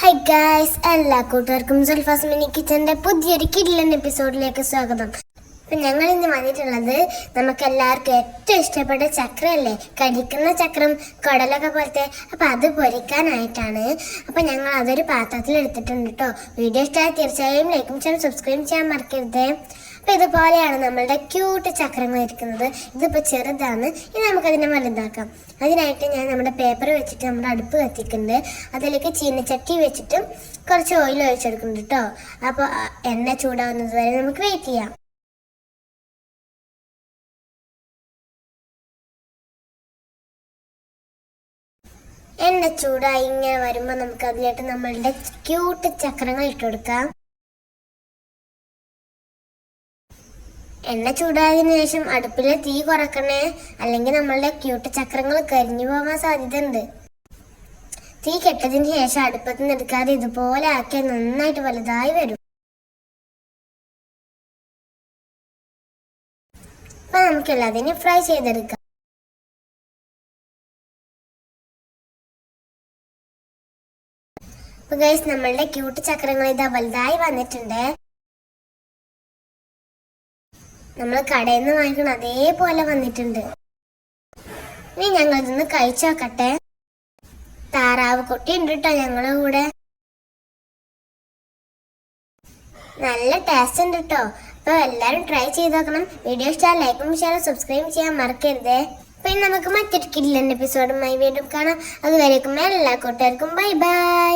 High guys എല്ലാ കൂട്ടുകാർക്കും സുൽഫാസ് mini കിച്ചന്റെ പുതിയൊരു കിഡിലൻ എപ്പിസോഡിലേക്ക് സ്വാഗതം. അപ്പം ഞങ്ങൾ ഇന്ന് വന്നിട്ടുള്ളത് നമുക്ക് എല്ലാവർക്കും ഏറ്റവും ഇഷ്ടപ്പെട്ട ചക്രമല്ലേ കടിക്കുന്ന ചക്രം കുടലൊക്കെ പോലത്തെ. അപ്പം അത് പൊരിക്കാനായിട്ടാണ്. അപ്പം ഞങ്ങൾ അതൊരു പാത്രത്തിൽ എടുത്തിട്ടുണ്ട് കേട്ടോ വീഡിയോ ഇഷ്ടമായി തീർച്ചയായും ലൈക്കും ചെയ്യാൻ സബ്സ്ക്രൈബ് ചെയ്യാൻ മറക്കരുത്. അപ്പൊ ഇതുപോലെയാണ് നമ്മളുടെ ക്യൂട്ട് ചക്രങ്ങൾ ഇരിക്കുന്നത്. ഇതിപ്പോ ചെറുതാണ്. ഇനി നമുക്ക് അതിനെ വലുതാക്കാം. അതിനായിട്ട് ഞാൻ നമ്മുടെ പേപ്പർ വെച്ചിട്ട് നമ്മുടെ അടുപ്പ് കത്തിക്കുന്നുണ്ട്. അതിലേക്ക് ചീനച്ചട്ടി വെച്ചിട്ട് കുറച്ച് ഓയിൽ ഒഴിച്ചെടുക്കുന്നുണ്ട് കേട്ടോ അപ്പോൾ എണ്ണ ചൂടാവുന്നത് വരെ നമുക്ക് വെയിറ്റ് ചെയ്യാം. എണ്ണ ചൂടായി ഇങ്ങനെ വരുമ്പോൾ നമുക്ക് അതിലേക്ക് നമ്മളുടെ ക്യൂട്ട് ചക്രങ്ങൾ ഇട്ടുകൊടുക്കാം. എണ്ണ ചൂടായതിനു ശേഷം അടുപ്പിലെ തീ കുറക്കണേ. അല്ലെങ്കിൽ നമ്മളുടെ ക്യൂട്ട് ചക്രങ്ങൾ കരിഞ്ഞു പോകാൻ സാധ്യതയുണ്ട്. തീ കെട്ടതിന് ശേഷം അടുപ്പത്ത് നിന്ന് എടുക്കാതെ ഇതുപോലെ ആക്കിയാൽ നന്നായിട്ട് വലുതായി വരും. അപ്പൊ നമുക്ക് അതിനെ ഫ്രൈ ചെയ്തെടുക്കാം. അപ്പൊ ഗൈസ് നമ്മളുടെ ക്യൂട്ട് ചക്രങ്ങൾ ഇതാ വലുതായി വന്നിട്ടുണ്ട്. നമ്മൾ കടയിൽ നിന്ന് വാങ്ങിക്കണം അതേപോലെ വന്നിട്ടുണ്ട്. ഇനി ഞങ്ങൾ ഇതൊന്ന് കഴിച്ചു നോക്കട്ടെ താറാവ് കുട്ടി ഉണ്ട് കേട്ടോ ഞങ്ങളുടെ കൂടെ. നല്ല ടേസ്റ്റ് ഉണ്ട് കേട്ടോ അപ്പൊ എല്ലാരും ട്രൈ ചെയ്ത് നോക്കണം വീഡിയോ ഇഷ്ടം ലൈക്കും ഷെയറും സബ്സ്ക്രൈബ് ചെയ്യാൻ മറക്കരുത്. പിന്നെ നമുക്ക് മറ്റൊരു കില്ലൻ എപ്പിസോഡുമായി വീണ്ടും കാണാം. അതുവരേക്കും എല്ലാ കൂട്ടുകാർക്കും ബൈ ബൈ